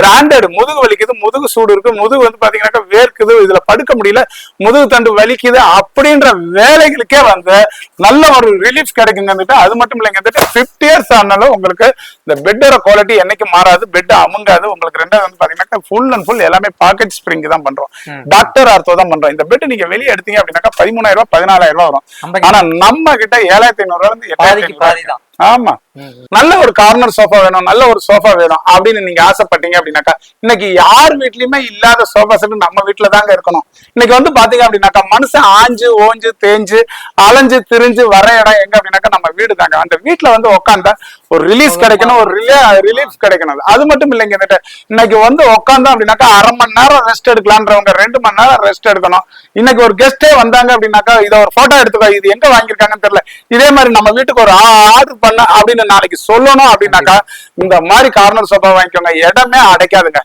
பிராண்டட் முதுகு வலிக்குது முதுகு சூடு இருக்கு. முதுகு வந்து பாத்தீங்கன்னாக்கா வேர்க்குது இதுல படுக்க முடியல முதுகு தண்டு வலிக்குது அப்படின்ற வேலைகளுக்கே வந்து நல்ல ஒரு ரிலீஃப் கிடைக்குங்க வந்துட்டு. அது மட்டும் இல்லைங்க வந்துட்டு பிப்டி இயர்ஸ் ஆனாலும் உங்களுக்கு இந்த பெட்டோட குவாலிட்டி என்னைக்கு மாறாது பெட் அமுங்காது. உங்களுக்கு ரெண்டாவது வந்து பாத்தீங்கன்னாக்கா ஃபுல் அண்ட் ஃபுல் எல்லாமே பாக்கெட் ஸ்ப்ரிங் தான் பண்றோம். டாக்டர் ஆர்த்தோ தான் பண்றோம். இந்த பெட் நீங்க வெளியே எடுத்தீங்க அப்படின்னாக்கா பதிமூணாயிரம் ரூபாய் பதினாலாயிரம் ரூபாய் வரும். ஆனா நம்ம கிட்ட ஏழாயிரத்தி ஐநூறு ரூபாய் இருந்து எட்டாயிரத்தி ஆமா. நல்ல ஒரு கார்னர் சோஃபா வேணும் நல்ல ஒரு சோஃபா வேணும் அப்படின்னு நீங்க ஆசைப்பட்டீங்க அப்படின்னாக்கா இன்னைக்கு யார் வீட்லயுமே இல்லாத சோஃபா செட் நம்ம வீட்டுல தாங்க இருக்கணும். இன்னைக்கு வந்து பாத்தீங்க அப்படின்னாக்கா மனுஷன் ஆஞ்சு ஓஞ்சு தேஞ்சு அலைஞ்சு திரிஞ்சு வர இடம் எங்க அப்படின்னாக்கா நம்ம வீடு தாங்க. அந்த வீட்டுல வந்து உட்காந்தா ஒரு ரிலீஸ் கிடைக்கணும் ஒரு ரிலீஃப் கிடைக்கணும். அது மட்டும் இல்லைங்க வந்துட்டு இன்னைக்கு வந்து உட்காந்தோம் அப்படின்னாக்கா அரை மணி நேரம் ரெஸ்ட் எடுக்கலான்றவங்க ரெண்டு மணி நேரம் ரெஸ்ட் எடுக்கணும். இன்னைக்கு ஒரு கெஸ்டே வந்தாங்க அப்படின்னாக்கா இதை ஒரு போட்டோ எடுத்துக்கோ இது எங்க வாங்கியிருக்காங்கன்னு தெரியல. இதே மாதிரி நம்ம வீட்டுக்கு ஒரு ஆர்டர் என்ன அப்படின்னு நாளைக்கு சொல்லணும் அப்படின்னாக்கா இந்த மாதிரி கார்னர் சோபா வாங்கிக்கோங்க. இடமே அடைக்காதுங்க.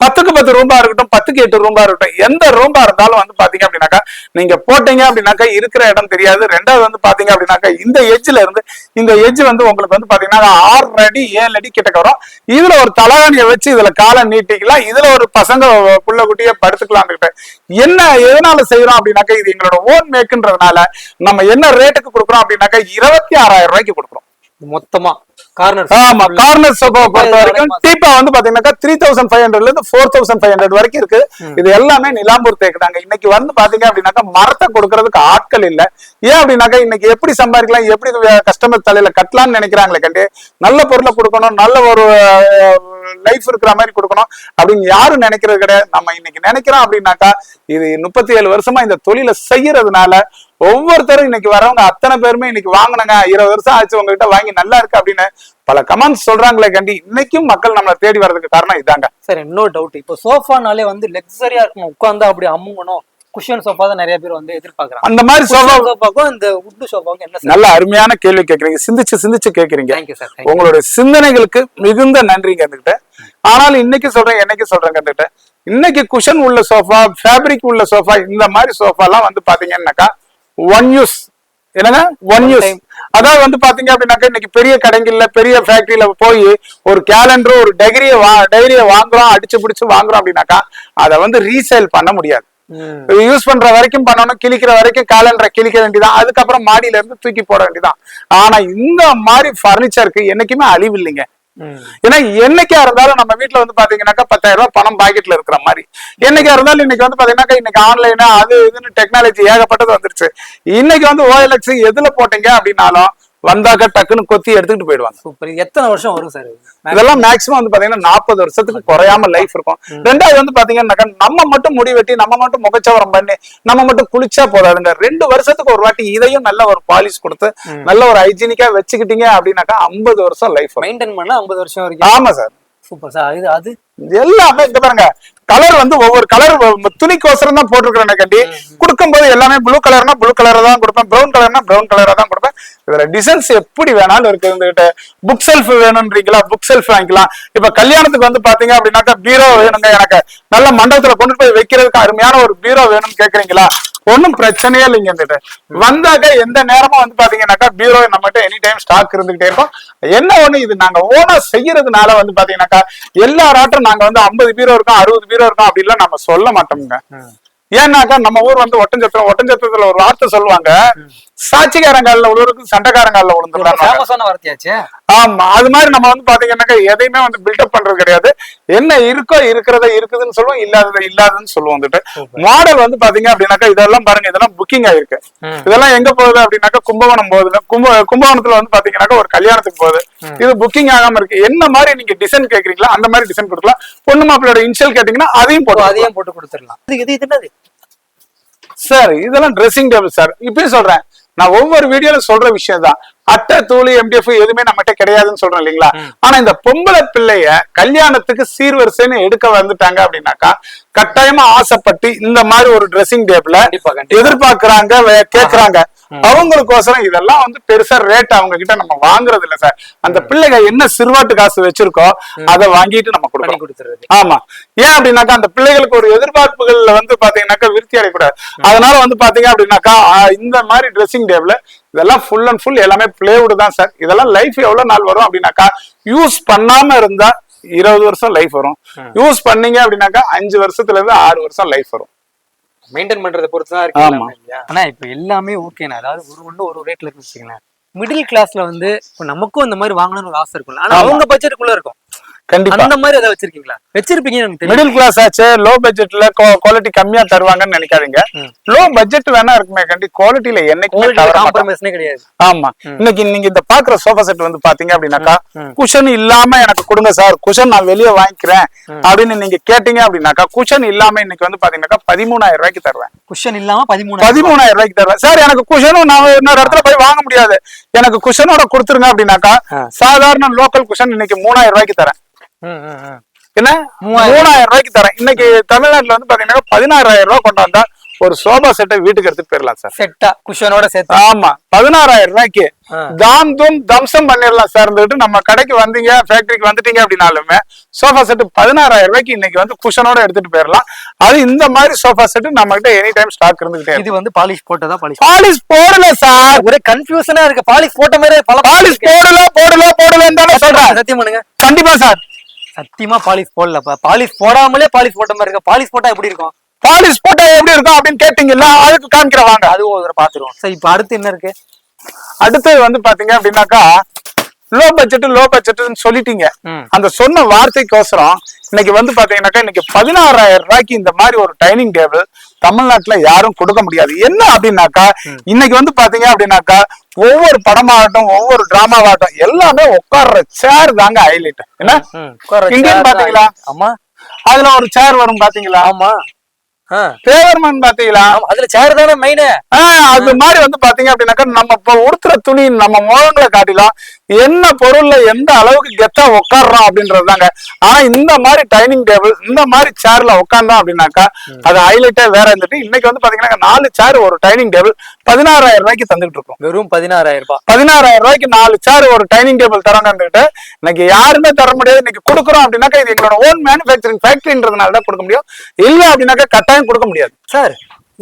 பத்துக்கு பத்து ரூம்பா இருக்கட்டும் பத்துக்கு எட்டு ரூம்பா இருக்கட்டும் எந்த ரூம்பா இருந்தாலும் வந்து பாத்தீங்க அப்படின்னாக்கா நீங்க போட்டீங்க அப்படின்னாக்கா இருக்கிற இடம் தெரியாது. ரெண்டாவது வந்து பாத்தீங்க அப்படின்னாக்கா இந்த எஜ்ஜில இருந்து இந்த எட்ஜ் வந்து உங்களுக்கு வந்து பாத்தீங்கன்னா ஆறு அடி ஏழு அடி கிட்ட வரும். இதுல ஒரு தலகாணியை வச்சு இதுல காலை நீட்டிக்கலாம். இதுல ஒரு பசங்க புள்ள குட்டிய படுத்துக்கலாம்னுக்கிட்ட என்ன எதனால செய்யறோம் அப்படின்னாக்கா இது எங்களோட ஓன் மேக்குன்றதுனால நம்ம என்ன ரேட்டுக்கு கொடுக்குறோம் அப்படின்னாக்கா இருபத்தி ஆறாயிரம் ரூபாய்க்கு கொடுக்குறோம். மொத்தமா கார்னர் ஆமா கார்னர் சோஃபா பொறுத்த வரைக்கும் டீப்பா வந்து பாத்தீங்கன்னாக்கா த்ரீ தௌசண்ட் ஃபைவ் ஹண்ட்ரட்ல இருந்து ஃபோர் தௌசண்ட் ஃபைவ் ஹண்ட்ரட் வரைக்கும் இருக்கு. இது எல்லாமே நிலாம்பூர் தேக்குதாங்க இன்னைக்கு வந்து பாத்தீங்க அப்படின்னாக்கா மரத்தை கொடுக்கறதுக்கு ஆட்கள் இல்ல. ஏன் அப்படின்னாக்கா இன்னைக்கு எப்படி சம்பாதிக்கலாம் எப்படி கஸ்டமர் தலையில கட்டலாம்னு நினைக்கிறாங்களே கண்டு நல்ல பொருளை கொடுக்கணும் நல்ல ஒரு லைஃப் இருக்கிற மாதிரி கொடுக்கணும் அப்படின்னு யாரும் நினைக்கிறது கிடையாது. நம்ம இன்னைக்கு நினைக்கிறோம் அப்படின்னாக்கா இது முப்பத்தி ஏழு வருஷமா இந்த தொழிலை செய்யறதுனால ஒவ்வொருத்தரும் இன்னைக்கு வரவங்க அத்தனை பேருமே இன்னைக்கு வாங்கினங்க. இருபது வருஷம் ஆச்சு உங்ககிட்ட வாங்கி நல்லா இருக்கு அப்படின்னு பல கமெண்ட்ஸ் சொல்றாங்களே கண்டி. இன்னைக்கும் மக்கள் நம்மளை தேடி வர்றதுக்கு காரணம் இதாங்க. சார் இன்னொரு டவுட் இப்போ சோஃபானாலே வந்து லக்ஸரியா இருக்கணும் உட்காந்தா அப்படி அமுங்கணும். குஷன் சோஃபா தான் நிறைய பேர் வந்து எதிர்பார்க்கறாங்க. அந்த மாதிரி சோஃபா சோஃபாக்கும் இந்த உட்டு சோஃபாவுக்கும் என்ன நல்ல அருமையான கேள்வி கேக்குறீங்க சிந்திச்சு சிந்திச்சு கேக்குறீங்க தேங்க்யூ சார் உங்களுடைய சிந்தனைகளுக்கு மிகுந்த நன்றிங்க கண்டுகிட்ட. ஆனாலும் இன்னைக்கு சொல்றேன் என்னைக்கு சொல்றேன் கண்டுகிட்ட. இன்னைக்கு குஷன் உள்ள சோஃபா ஃபேப்ரிக் உள்ள சோஃபா இந்த மாதிரி சோஃபா எல்லாம் வந்து பாத்தீங்கன்னாக்கா ஒன் யூஸ் என்னங்க? One use. அதாவது வந்து பாத்தீங்க அப்படின்னாக்கா இன்னைக்கு பெரிய கடைகள்ல பெரிய ஃபேக்டரியில போய் ஒரு கேலண்டர் ஒரு டைரியை வா டைரியை வாங்குறோம் அடிச்சு பிடிச்சு வாங்குறோம் அப்படின்னாக்கா அதை வந்து ரீசேல் பண்ண முடியாது. யூஸ் பண்ற வரைக்கும் பண்ணணும் கிழிக்கிற வரைக்கும் காலண்டரை கிழிக்க வேண்டியதான் அதுக்கப்புறம் மாடியில இருந்து தூக்கி போட வேண்டியதான் ஆனா இந்த மாதிரி பர்னிச்சருக்கு என்னைக்குமே அழிவு இல்லைங்க. ஏன்னா என்னைக்கா இருந்தாலும் நம்ம வீட்டுல வந்து பாத்தீங்கன்னாக்கா பத்தாயிரம் ரூபாய் பணம் பாக்கெட்ல இருக்கிற மாதிரி. என்னைக்கா இருந்தாலும் இன்னைக்கு வந்து பாத்தீங்கன்னாக்கா இன்னைக்கு ஆன்லைன் அது இதுன்னு டெக்னாலஜி ஏகப்பட்டது வந்துருச்சு. இன்னைக்கு வந்து ஓஎல்எக்ஸ் எதுல போட்டீங்க அப்படின்னாலும் வந்தாக்க டக்குன்னு கொத்தி எடுத்துக்கிட்டு போயிடுவாங்க. சூப்பர். எத்தனை வருஷம் வரும் சார் இதெல்லாம் மேக்ஸிமம் வந்து பாத்தீங்கன்னா நாற்பது வருஷத்துக்கு குறையாம லைஃப் இருக்கும். ரெண்டாவது வந்து பாத்தீங்கன்னாக்கா நம்ம மட்டும் முடி வெட்டி நம்ம மட்டும் முகச்சவரம் பண்ணி நம்ம மட்டும் குளிச்சா போதாதுங்க. ரெண்டு வருஷத்துக்கு ஒரு வாட்டி இதையும் நல்ல ஒரு பாலிஷ் கொடுத்து நல்ல ஒரு ஹைஜீனிக்கா வச்சுக்கிட்டீங்க அப்படின்னாக்கா ஐம்பது வருஷம் லைஃப் மெயின்டைன் பண்ணா ஐம்பது வருஷம் வரைக்கும். ஆமா சார். Super sir. இது அது? எல்லாமே இந்த பாருங்க. கலர் வந்து ஒவ்வொரு கலர் துணிக்கோசரம் தான் போட்டிருக்கிறேன் கண்டி. கொடுக்கும்போது எல்லாமே ப்ளூ கலர்னா ப்ளூ கலர் தான் கொடுப்பேன். ப்ரௌன் கலர்னா ப்ரௌன் கலரா தான் கொடுப்பேன். இதுல டிசைன்ஸ் எப்படி வேணாலும் இருக்கு. இருந்துகிட்டு புக் செல்ஃப் வேணும்ன்றீங்களா? புக் செல்ஃப் வாங்கிக்கலாம். இப்ப கல்யாணத்துக்கு வந்து பாத்தீங்க அப்படின்னாக்கா பீரோ வேணுங்க. எனக்கு நல்ல மண்டபத்துல கொண்டு போய் வைக்கிறதுக்கு அருமையான ஒரு பீரோ வேணும்னு கேக்குறீங்களா? ஒண்ணும் பிரச்சனையே இல்லைங்க இருந்துட்டு வந்தாக்க எந்த நேரமும் வந்து பாத்தீங்கன்னாக்கா பீரோ நம்மகிட்ட எனி டைம் ஸ்டாக் இருந்துகிட்டே இருக்கும். என்ன ஒண்ணு இது? நாங்க ஓனா செய்யறதுனால வந்து பாத்தீங்கன்னாக்கா எல்லா ராட்டும் நாங்க வந்து ஐம்பது பீரோ இருக்கோம் அறுபது பீரோ இருக்கோம் அப்படிலாம் நம்ம சொல்ல மாட்டோம்ங்க. ஏன்னாக்கா நம்ம ஊர் வந்து ஒட்டஞ்சத்திரம் ஒட்டஞ்சத்திரத்துல ஒரு வார்த்தை சொல்லுவாங்க. சாட்சிக்காரங்கால விழுறதுக்கு சண்டைக்காரங்கால வார்த்தையாச்சே? ஆமா அது மாதிரி நம்ம வந்து பாத்தீங்கன்னாக்கா எதையுமே வந்து பில்டப் பண்றது கிடையாது. என்ன இருக்கோ இருக்கிறத இருக்குதுன்னு சொல்லுவோம் இல்லாதத இல்லாதன்னு சொல்லுவோம் வந்துட்டு. மாடல் வந்து பாத்தீங்க அப்படின்னாக்கா இதெல்லாம் பாருங்க இதெல்லாம் புக்கிங் ஆயிருக்கு. இதெல்லாம் எங்க போகுது அப்படின்னாக்கா கும்பகோணம் போகுதுல. கும்ப கும்பகோணத்துல வந்து பாத்தீங்கன்னாக்கா ஒரு கல்யாணத்துக்கு போகுது. இது புக்கிங் ஆகாம இருக்கு. என்ன மாதிரி நீங்க டிசைன் கேக்குறீங்களா அந்த மாதிரி டிசைன் கொடுக்கலாம். பொண்ணு மாப்பிளோட இன்ஷியல் கேட்டீங்கன்னா அதையும் போட்டு அதையும் போட்டு கொடுத்துடலாம். சார் இதெல்லாம் ட்ரெஸ்ஸிங் டேபிள் சார். இப்பயும் சொல்றேன். நான் ஒவ்வொரு வீடியோல சொல்ற விஷயம் தான் அட்டை தூள் எம்டிஎஃப் எதுவுமே நம்மகிட்ட கிடையாதுன்னு சொல்றோம் இல்லைங்களா? ஆனா இந்த பொம்பளை பிள்ளைய கல்யாணத்துக்கு சீர்வரிசைன்னு எடுக்க வந்துட்டாங்க அப்படின்னாக்கா கட்டாயமா ஆசைப்பட்டு இந்த மாதிரி ஒரு ட்ரெஸ்ஸிங் டேபிள. எதிர்பார்க்கறாங்க கேக்குறாங்க. அவங்களுக்கோசரம் இதெல்லாம் வந்து பெருசா ரேட் அவங்க கிட்ட நம்ம வாங்குறது இல்ல சார் அந்த பிள்ளைங்க என்ன சிறுவாட்டு காசு வச்சிருக்கோ அதை வாங்கிட்டு நம்ம கொடுக்கணும். கொடுத்துறது ஆமா. ஏன் அப்படின்னாக்கா அந்த பிள்ளைகளுக்கு ஒரு எதிர்பார்ப்புகள்ல வந்து பாத்தீங்கன்னாக்கா விருத்தி அடையக்கூடாது. அதனால வந்து பாத்தீங்க அப்படின்னாக்கா இந்த மாதிரி ட்ரெஸ்ஸிங் டேபிள் இதெல்லாம் ஃபுல் அண்ட் ஃபுல் எல்லாமே பிளேவுட் தான் சார் இதெல்லாம் லைஃப் எவ்வளவு நாள் வரும் அப்படின்னாக்கா யூஸ் பண்ணாம இருந்தா இருபது வருஷம் லைஃப் வரும். யூஸ் பண்ணீங்க அப்படின்னாக்கா அஞ்சு வருஷத்துல இருந்து ஆறு வருஷம் லைஃப் வரும். மெயின்டைன் பண்றதை பொறுத்து தான் இருக்கு? ஆனா இப்ப எல்லாமே ஓகேண்ணா அதாவது ஒரு ஒண்ணு ஒரு ரேட்ல இருக்கு வச்சுக்கங்களேன். மிடில் கிளாஸ்ல வந்து இப்ப நமக்கும் இந்த மாதிரி வாங்கணும்னு ஒரு ஆசை இருக்கும்ல. ஆனா. அவங்க பட்ஜெட்டுக்குள்ள இருக்கும். கண்டிப்பா. அந்த மாதிரி ஏதாவது வச்சிருக்கீங்களா? தெரியும். மிடில் கிளாஸ் ஆச்சு லோ பட்ஜெட்ல குவாலிட்டி கம்மியா தருவாங்கன்னு நினைக்காதீங்க. லோ பட்ஜெட் வேணா இருக்குமே கண்டி குவாலிட்டியில என்னைக்குமே கிடையாது. ஆமா. இன்னைக்கு நீங்க இந்த பாக்குற சோஃபா செட் வந்து பாத்தீங்க அப்படின்னாக்கா. குஷன் இல்லாம எனக்கு கொடுங்க சார் குஷன் நான் வெளியே வாங்கிக்கிறேன் அப்படின்னு நீங்க கேட்டீங்க அப்படின்னாக்கா குஷன் இல்லாம இன்னைக்கு வந்து பாத்தீங்கன்னாக்கா பதிமூணாயிரம் ரூபாய்க்கு தருவேன். குஷன் இல்லாம பதிமூணு பதிமூணாயிரம் ரூபாய்க்கு தருவேன். சார் எனக்கு குஷனும் நான் இன்னொரு இடத்துல போய் வாங்க முடியாது. எனக்கு குஷனோட கொடுத்துருங்க அப்படின்னாக்கா. சாதாரண லோக்கல் குஷன் இன்னைக்கு மூணாயிரம் ரூபாய்க்கு தரேன். என்ன. மூணாயிரம் ரூபாய்க்கு தரேன். இன்னைக்கு தமிழ்நாட்டுல வந்து பாத்தீங்கன்னா பதினாறாயிரம் ரூபாய் கொண்டாந்தா ஒரு சோபா செட்டை வீட்டுக்கு எடுத்துட்டு போயிடலாம் சார். செட்டா குஷனோட சேர்த்து? ஆமா. பதினாறாயிரம் ரூபாய்க்கு. தாம் தூம் தம்சம் பண்ணிடலாம் சார் இருந்துட்டு நம்ம கடைக்கு வந்தீங்க ஃபேக்டரிக்கு வந்துட்டீங்க அப்படின்னாலுமே சோஃபா செட்டு பதினாறாயிரம் ரூபாய்க்கு இன்னைக்கு வந்து குஷனோட எடுத்துட்டு போயிடலாம் அது இந்த மாதிரி சோஃபா செட்டு நம்ம கிட்ட எனி டைம் ஸ்டாக் இருந்துகிட்டே இது வந்து பாலிஷ் போட்டதா பாலிஷ்? பாலிஷ் போடல சார். ஒரே கன்ஃபியூஷனா இருக்கு. பாலிஷ் போட்ட மாதிரி பல பாலிஷ் போடல போடல போடலன்னு தானே சொல்றேன். சத்தியம் பண்ணுங்க கண்டிப்பா சார். சத்தியமா பாலிஷ் போடலப்பா பாலிஷ் போடாமலே பாலிஷ் போட்ட மாதிரி இருக்கு. பாலிஷ் போட்டா எப்படி இருக்கும்? பாலிஷ் போட்டா எப்படி இருக்கும் அப்படின்னு கேட்டீங்கல்ல அதுக்கு காமிக்கிற வாங்க. அது ஒரு பாத்துருவோம். சரி இப்ப அடுத்து என்ன இருக்கு? அடுத்தது வந்து பாத்தீங்க அப்படின்னாக்கா லோ பட்ஜெட் லோ பட்ஜெட்னு சொல்லிட்டீங்க. அந்த சொன்ன வார்த்தைக்கோசரம் இன்னைக்கு வந்து பாத்தீங்கன்னாக்கா இன்னைக்கு பதினாறாயிரம் ரூபாய்க்கு இந்த மாதிரி ஒரு டைனிங் டேபிள் தமிழ்நாட்டுல யாரும் கொடுக்க முடியாது. என்ன அப்படின்னாக்கா இன்னைக்கு வந்து பாத்தீங்க அப்படின்னாக்கா ஒவ்வொரு படமாகட்டும் ஒவ்வொரு டிராமாவாகட்டும் எல்லாமே உட்கார்ற சேர் தாங்க ஹைலைட் என்ன? இந்தியன் பாத்தீங்களா? ஆமா. அதுல ஒரு சேர் வரும் பாத்தீங்களா? ஆமா. ஆ. பேவர்மன் பாத்தீங்களா அதுல சேர் தானே மெயின் அது மாதிரி வந்து பாத்தீங்க அப்படின்னாக்கா நம்ம இப்ப உடுத்துற துணி நம்ம முகங்களை காட்டிலும் என்ன பொருள்ல எந்த அளவுக்கு கெத்தா உட்காடுறோம் அப்படின்றது தாங்க. ஆனா இந்த மாதிரி டைனிங் டேபிள் இந்த மாதிரி சேர்ல உட்காந்தோம் அப்படின்னாக்கா அது ஹைலைட்டே வேற இருந்துட்டு இன்னைக்கு வந்து பாத்தீங்கன்னா நாலு சேர் ஒரு டைனிங் டேபிள் பதினாறாயிரம் ரூபாய்க்கு தந்துட்டு இருக்கோம். வெறும் பதினாறாயிரம் ரூபாய். பதினாறாயிரம் ரூபாய்க்கு நாலு சேர் ஒரு டைனிங் டேபிள் தரோங்கன்னுட்டு இன்னைக்கு யாருமே தர முடியாது. இன்னைக்கு கொடுக்குறோம் அப்படின்னாக்கா இது எங்களோட ஓன் மேனுஃபேக்சரிங் ஃபேக்டரின்றதுனால தான் கொடுக்க முடியும். இல்ல அப்படின்னாக்கா கட்டாயம் கொடுக்க முடியாது. சார்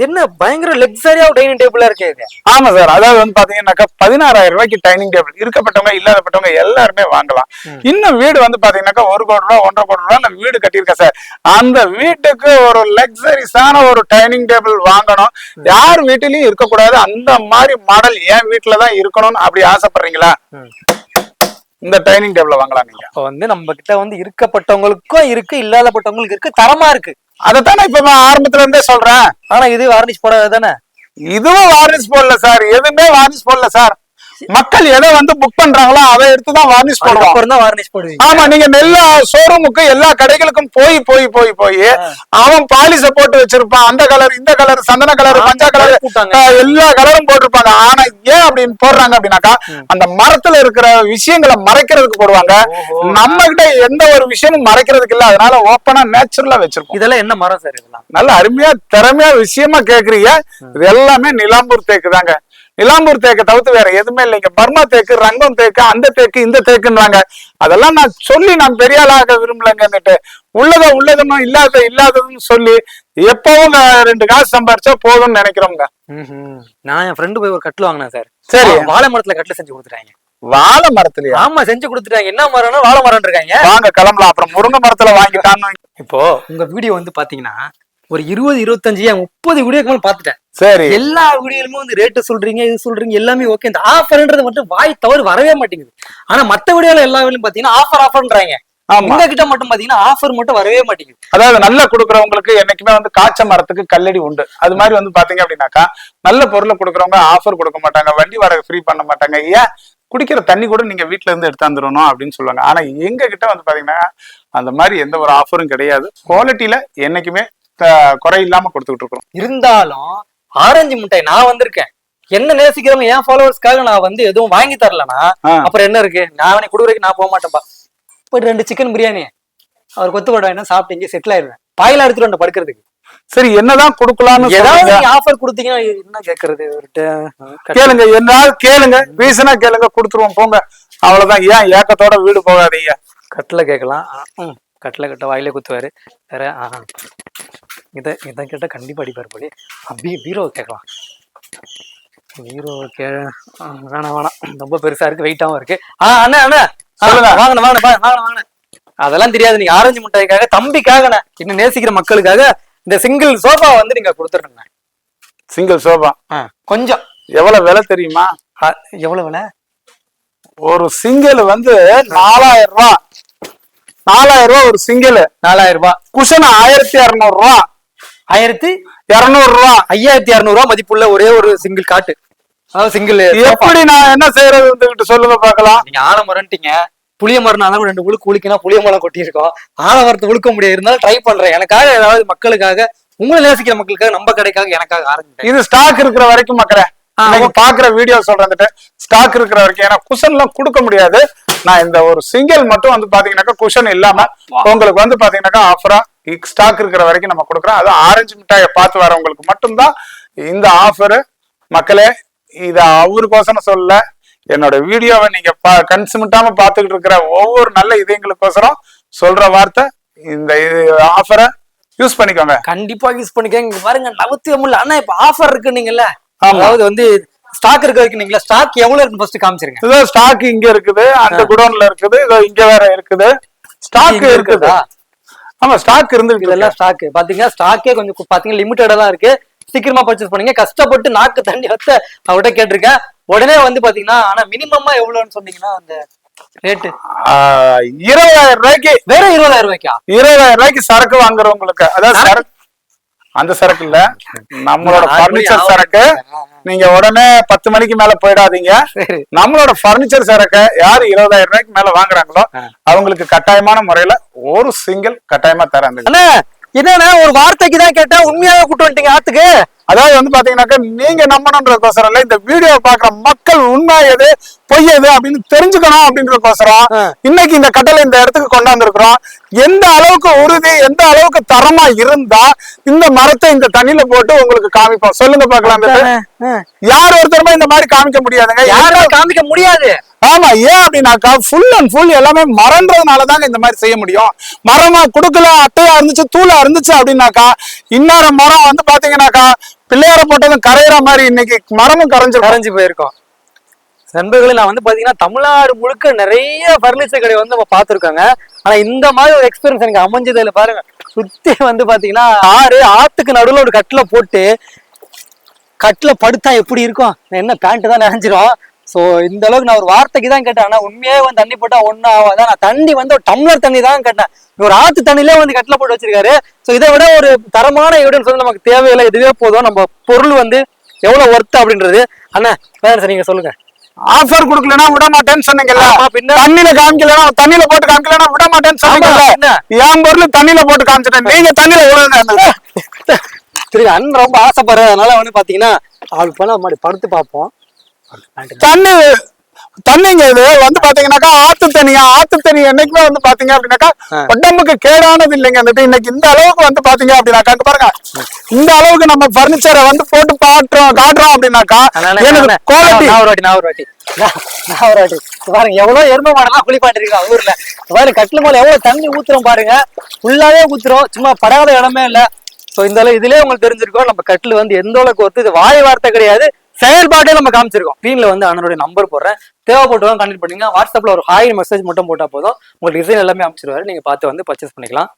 என்ன பயங்கர லக்ஸரியா டைனிங் டேபிளா இருக்கு ஆமா சார். அதாவது வந்து பாத்தீங்கன்னாக்கா பதினாறாயிரம் ரூபாய்க்கு டைனிங் டேபிள் இருக்கப்பட்டவங்க இல்லாதப்பட்டவங்க எல்லாருமே வாங்கலாம். இன்னும் வீடு வந்து பாத்தீங்கன்னாக்கா ஒரு கோடி ரூபா ஒன்றரை கோடி ரூபா நான் வீடு கட்டியிருக்கேன் சார். அந்த வீட்டுக்கு ஒரு லக்ஸரிஸான ஒரு டைனிங் டேபிள் வாங்கணும். யார் வீட்டிலயும் இருக்கக்கூடாது. அந்த மாதிரி மாடல் என் வீட்டுல தான் இருக்கணும்னு அப்படி ஆசைப்படுறீங்களா. இந்த டைனிங் டேபிள் வாங்கலாம் நீங்க. இப்போ வந்து நம்ம கிட்ட வந்து இருக்கப்பட்டவங்களுக்கும் இருக்கு இல்லாதப்பட்டவங்களுக்கு இருக்கு தரமா இருக்கு. அதைத்தானே இப்ப நான் ஆரம்பத்துல இருந்தே சொல்றேன். ஆனா இது வார்னிஷ் போடாது தானே இதுவும் வார்னிஷ் போடல சார். எதுவுமே வார்னிஷ் போடல சார். மக்கள் எதை வந்து புக் பண்றாங்களோ அதை எடுத்து தான் வார்னிஷ் போடுவோம் வார்னிஷ் போடுவீங்க. ஆமா நீங்க எல்லா ஷோரூமுக்கு எல்லா கடைகளுக்கும் போய் போய் போய் போய் அவன் பாலிச போட்டு வச்சிருப்பான். அந்த கலர் இந்த கலர் சந்தன கலர் மஞ்சள் கலர். எல்லா கலரும் போட்டிருப்பாங்க. ஆனா ஏன் அப்படின்னு போடுறாங்க அப்படின்னாக்கா அந்த மரத்துல இருக்கிற விஷயங்களை மறைக்கிறதுக்கு போடுவாங்க. நம்ம கிட்ட எந்த ஒரு விஷயமும் மறைக்கிறதுக்கு இல்ல. அதனால ஓப்பனா நேச்சுரலா வச்சிருப்போம். இதெல்லாம் என்ன மரம் சார் இதெல்லாம்? நல்ல அருமையா திறமையா விஷயமா கேக்குறீங்க. இது எல்லாமே நிலாம்பூர் தேக்கு தாங்க நிலாம்பூர் தேக்கை தவிர்த்து வேற எதுவுமே இல்லைங்க பர்மா தேக்கு ரங்கம் தேக்கு அந்த தேக்கு இந்த தேக்குன்றாங்க. அதெல்லாம் நான் சொல்லி நான் பெரிய ஆளாக விரும்பலங்கன்னுட்டு உள்ளத உள்ளதுன்னு இல்லாத இல்லாததுன்னு சொல்லி எப்பவும் நான் ரெண்டு காசு சம்பாரிச்சா போதும்னு நினைக்கிறோங்க. நான் என் ஃப்ரெண்டு போய் ஒரு கட்டில் வாங்கினேன் சார். சரி. வாழை மரத்துல கட்டில் செஞ்சு கொடுத்துட்டாங்க. வாழை மரத்துலயா? ஆமா செஞ்சு கொடுத்துட்டாங்க. என்ன மரம்னா வாழை மரம் இருக்காங்க வாங்க கிளம்பலாம். அப்புறம் முருங்கை மரத்துல வாங்கிட்டான்னு இப்போ உங்க வீடியோ வந்து பாத்தீங்கன்னா ஒரு இருபது இருபத்தஞ்சு ஏன் முப்பது வீடியோக்கு மேல பாத்துட்டேன். சரி. எல்லா வீடியோலுமே வந்து ரேட்டு சொல்றீங்க இது சொல்றீங்க எல்லாமே ஓகே இந்த ஆஃபர்ன்றது மட்டும் வாய் தவறு வரவே மாட்டேங்குது. ஆனா மத்த வீடியோல எல்லா வீடியோலும் பாத்தீங்கன்னா ஆஃபர் ஆஃபர்ன்றாங்க உங்க கிட்ட மட்டும் பாத்தீங்கன்னா ஆஃபர் மட்டும் வரவே மாட்டேங்குது. அதாவது நல்லா கொடுக்குறவங்களுக்கு என்னைக்குமே வந்து காய்ச்ச மரத்துக்கு கல்லடி உண்டு. அது மாதிரி வந்து பாத்தீங்க அப்படின்னாக்கா நல்ல பொருளை கொடுக்குறவங்க ஆஃபர் கொடுக்க மாட்டாங்க வண்டி வாடகை ஃப்ரீ பண்ண மாட்டாங்க. ஏன்? குடிக்கிற தண்ணி கூட நீங்க வீட்ல இருந்து எடுத்தாந்துடணும் அப்படின்னு சொல்லுவாங்க. ஆனா எங்க கிட்ட வந்து பாத்தீங்கன்னா அந்த மாதிரி எந்த ஒரு ஆஃபரும் கிடையாது. குவாலிட்டியில என்னைக்குமே குறை இல்லாம கொடுத்துக்கிட்டு இருக்கிறோம் இருந்தாலும் ஆரஞ்சு முட்டாய் நான் வந்திருக்கேன். என்ன நேசிக்கிறவங்க என் ஃபாலோவர்ஸ்க்காக நான் வந்து எதுவும் வாங்கி தரலனா. அப்புறம் என்ன இருக்கு? நான் கொடுக்குறதுக்கு நான் போக மாட்டேன்பா. போய் ரெண்டு சிக்கன் பிரியாணி அவர் கொத்து போட வேணா சாப்பிட்டு இங்கே செட்டில் ஆயிருவேன் பாயில எடுத்துட்டு வந்து படுக்கிறதுக்கு. சரி என்னதான் கொடுக்கலாம்னு ஏதாவது ஆஃபர் கொடுத்தீங்கன்னா என்ன கேக்குறது? கேளுங்க என்னாலும் கேளுங்க ரீசனா கேளுங்க கொடுத்துருவோம் போங்க. அவ்வளவுதான். ஏன் ஏக்கத்தோட வீடு போகாதீங்க. கட்டில கேட்கலாம். கட்டில கட்ட வாயிலே குத்துவாரு. வேற. இதை இதை கேட்டா கண்டிப்பா அடிப்பார் போடி அப்படியே பீரோ கேட்கலாம். பீரோ கே ஆ, வேணாம் வேணாம். ரொம்ப பெருசா இருக்கு வெயிட்டாவும் இருக்கு. ஆ அண்ணா அண்ணா. ஆ. வாங்கண்ணா வாங்கண்ணா வாங்க வாங்கண்ணா வாங்கண்ணா. அதெல்லாம் தெரியாது. நீங்க ஆரஞ்சு முட்டாய்க்காக தம்பிக்காகண்ணா. இன்னும் நேசிக்கிற மக்களுக்காக இந்த சிங்கிள் சோஃபா வந்து நீங்க கொடுத்துருங்க சிங்கிள் சோபா கொஞ்சம். எவ்வளவு விலை தெரியுமா? ஆ, எவ்வளவு விலை? ஒரு சிங்கிள் வந்து நாலாயிரம் ரூபாய் நாலாயிரம் ரூபாய் ஒரு சிங்கிள் நாலாயிரம் ரூபாய். குஷன் ஆயிரத்தி இருநூறு ரூபா. ஆயிரத்தி இருநூறு ரூபா. ஐயாயிரத்தி அறுநூறு ரூபாய் மதிப்புள்ள ஒரே ஒரு சிங்கிள் காட்டு. அதாவது சிங்கிள் எப்படி நான் என்ன செய்யறது சொல்லுங்க பார்க்கலாம். நீங்க ஆலமரம்ட்டீங்க புளிய மரம்னாலும் ரெண்டு உழுக்கு உழுக்கினா புளிய மரம் கொட்டியிருக்கோம். ஆலமரத்தை உழுக்க முடியாது. இருந்தாலும் ட்ரை பண்றேன். எனக்காக ஏதாவது மக்களுக்காக உங்களை நேசிக்கிற மக்களுக்காக நம்ம கடைக்காக எனக்காக ஆரம்பிட்டேன் இது ஸ்டாக் இருக்கிற வரைக்கும் மக்களே பாக்குற வீடியோ சொல்றேன் ஸ்டாக் இருக்கிற வரைக்கும். ஏன்னா குஷன் எல்லாம் கொடுக்க முடியாது. நான் இந்த ஒரு சிங்கிள் மட்டும் வந்து பாத்தீங்கன்னாக்கா குஷன் இல்லாம உங்களுக்கு வந்து பாத்தீங்கன்னாக்கா ஆஃபரா ஸ்டாக் இருக்கிற வரைக்கும் நம்ம கொடுக்குறோம். அது ஆரஞ்சு மிட்டாயை பார்த்து வரவங்களுக்கு மட்டும்தான் இந்த ஆஃபர் மக்களே இத அவருக்கோசரம் சொல்ல என்னோட வீடியோவை நீங்க பா- கண் சிமிட்டாம பார்த்துக்கிட்டு இருக்கிற ஒவ்வொரு நல்ல இதயங்களுக்கோசரம் சொல்ற வார்த்தை இந்த ஆஃபரை யூஸ் பண்ணிக்கோங்க. கண்டிப்பா யூஸ் பண்ணிக்கங்க. இங்க பாருங்க நவத்தி முடியல ஆனா இப்ப ஆஃபர் இருக்குன்னீங்கல்ல? ஆமா. அதாவது வந்து ஸ்டாக் இருக்க வைக்கிறீங்களா ஸ்டாக் எவ்வளவு இருக்கு ஃபர்ஸ்ட் காமிச்சிருங்க. இதோ ஸ்டாக் இங்க இருக்குது அந்த குடோன்ல இருக்குது இதோ இங்க வேற இருக்குது. ஸ்டாக் இருக்குது? ஆமா ஸ்டாக் இருந்து இதெல்லாம் ஸ்டாக் பாத்தீங்கன்னா ஸ்டாக்கே கொஞ்சம் பாத்தீங்கன்னா லிமிட்டடா தான் இருக்கு. சீக்கிரமா பர்ச்சேஸ் பண்ணீங்க. கஷ்டப்பட்டு நாக்கு தண்ணி வத்த அவர்கிட்ட கேட்டிருக்கேன். உடனே வந்து பாத்தீங்கன்னா ஆனா மினிமமா எவ்வளவுன்னு சொன்னீங்கன்னா அந்த ரேட்டு இருபதாயிரம் ரூபாய்க்கு. வேற இருபதாயிரம் ரூபாய்க்கா? இருபதாயிரம் ரூபாய்க்கு சரக்கு வாங்குறவங்களுக்கு. அதாவது சரக்கு அந்த சரக்கு இல்ல. நம்மளோட பர்னிச்சர். சரக்கு. நீங்க உடனே பத்து மணிக்கு மேல போயிடாதீங்க. நம்மளோட பர்னிச்சர் சரக்கு யாரு இருபதாயிரம் ரூபாய்க்கு மேல வாங்குறாங்களோ அவங்களுக்கு கட்டாயமான முறையில ஒரு சிங்கிள் கட்டாயமா தராங்க என்னண்ணா ஒரு வார்த்தைக்கு தான் கேட்டா உண்மையாவே கூட்டு வந்துட்டீங்க ஆத்துக்கு? அதாவது வந்து பாத்தீங்கன்னாக்கா நீங்க நம்பணுன்றதுக்கோசரம் இல்ல இந்த வீடியோ பாக்குற மக்கள் உண்மை எது? பொய் எது அப்படின்னு தெரிஞ்சுக்கணும் அப்படின்றதுக்கோசரம். இன்னைக்கு இந்த கட்டளை இந்த இடத்துக்கு கொண்டாந்துருக்கிறோம். எந்த அளவுக்கு உறுதி எந்த அளவுக்கு தரமா இருந்தா இந்த மரத்தை இந்த தண்ணியில போட்டு உங்களுக்கு காமிப்போம். சொல்லுங்க பாக்கலாம் யார் ஒருத்தருமே இந்த மாதிரி காமிக்க முடியாதுங்க. யாரும் காமிக்க முடியாது. ஆமா ஏன் அப்படின்னாக்கா ஃபுல் அண்ட் ஃபுல் எல்லாமே மரன்றதுனால தாங்க இந்த மாதிரி செய்ய முடியும். மரமா குடுக்கல அட்டையா இருந்துச்சு தூளா இருந்துச்சு அப்படின்னாக்கா இன்னொரு மரம் வந்து பாத்தீங்கன்னாக்கா பிள்ளையார போட்டதும் கரையிற மாதிரி இன்னைக்கு மரமும் கரைஞ்சிரும் கரைஞ்சு போயிருக்கோம். நண்பர்களே நான் வந்து பாத்தீங்கன்னா தமிழ்நாடு முழுக்க நிறைய பர்னிச்சர் கடை வந்து நம்ம பார்த்துருக்காங்க. ஆனா இந்த மாதிரி ஒரு எக்ஸ்பீரியன்ஸ் எனக்கு அமைஞ்சது இல்லை. பாருங்க. சுத்தி வந்து பாத்தீங்கன்னா ஆறு ஆத்துக்கு நடுவில் ஒரு கட்டில போட்டு கட்டில் படுத்தா எப்படி இருக்கும்? என்ன பேண்ட் தான் நினைஞ்சிரும். ஸோ இந்த அளவுக்கு நான் ஒரு வார்த்தைக்கு தான் கேட்டேன். ஆனால் உண்மையாக வந்து தண்ணி போட்டால் ஒன்றும் ஆகாதான் நான் தண்ணி வந்து ஒரு டம்ளர் தண்ணி தான் கேட்டேன். ஒரு ஆத்து தண்ணிலே வந்து கட்டில் போட்டு வச்சிருக்காரு. ஸோ இதை விட ஒரு தரமான எவிடன்ஸ் வந்து நமக்கு தேவையில்லை. இதுவே போதும். நம்ம பொருள் வந்து எவ்வளோ ஒர்த்து அப்படின்றது. அண்ணா வேற சார் நீங்கள் சொல்லுங்கள் ஆஃபர் கொடுக்கலனா விட மாட்டேன்னு சொன்னீங்கல்ல? தண்ணியில காமிக்கலனா தண்ணியில போட்டு காமிக்கலனா விட மாட்டேன்னு சொன்னீங்கல்ல? என் பொருள் தண்ணியில போட்டு காமிச்சிட்டேன். நீங்க தண்ணியில விடுங்க சரி அண்ணன் ரொம்ப ஆசைப்படுறது அதனால வந்து பாத்தீங்கன்னா அவளுக்கு போனா மாடி படுத்து பார்ப்போம். தண்ணி தண்ணிங்க இது. வந்து பாத்தீங்கன்னாக்கா ஆத்து தண்ணியா ஆத்து தண்ணி என்னைக்குமே வந்து பாத்தீங்க அப்படின்னாக்கா. உடம்புக்கு கேடானது இல்லைங்க. அந்த இது. இன்னைக்கு இந்த அளவுக்கு வந்து பாத்தீங்க அப்படின்னாக்கா பாருங்க. இந்த அளவுக்கு நம்ம பர்னிச்சரை வந்து போட்டு பாட்டுறோம் காட்டுறோம் அப்படின்னாக்கா எனக்கு குவாலிட்டி ஒரு வாட்டி நான் ஒரு வாட்டி. பாருங்க எவ்வளவு எருமை மாடெல்லாம் குளிப்பாட்டி இருக்காங்க ஊர்ல. பாருங்க கட்டில மேல எவ்வளவு தண்ணி ஊத்துறோம் பாருங்க. ஃபுல்லாவே ஊத்துறோம். சும்மா படாத இடமே இல்ல. சோ இந்த இதுலயே உங்களுக்கு தெரிஞ்சிருக்கோம். நம்ம கட்டில் வந்து எந்த அளவுக்கு ஒருத்து இது வாய் வார்த்தை கிடையாது. செயல்பாட்டே நம்ம காமிச்சிருக்கோம். ஸ்க்ரீன்ல வந்து அண்ணனுடைய நம்பர் போடுறேன். தேவைப்பட்டவங்க கண்டக்ட் பண்ணுங்க வாட்ஸ்அப்ல ஒரு ஹாய் மெசேஜ் மட்டும் போட்டா போதும். உங்களுக்கு டிசைன் எல்லாமே அமைச்சிருவாரு. நீங்க பார்த்து வந்து பர்ச்சேஸ் பண்ணிக்கலாம்.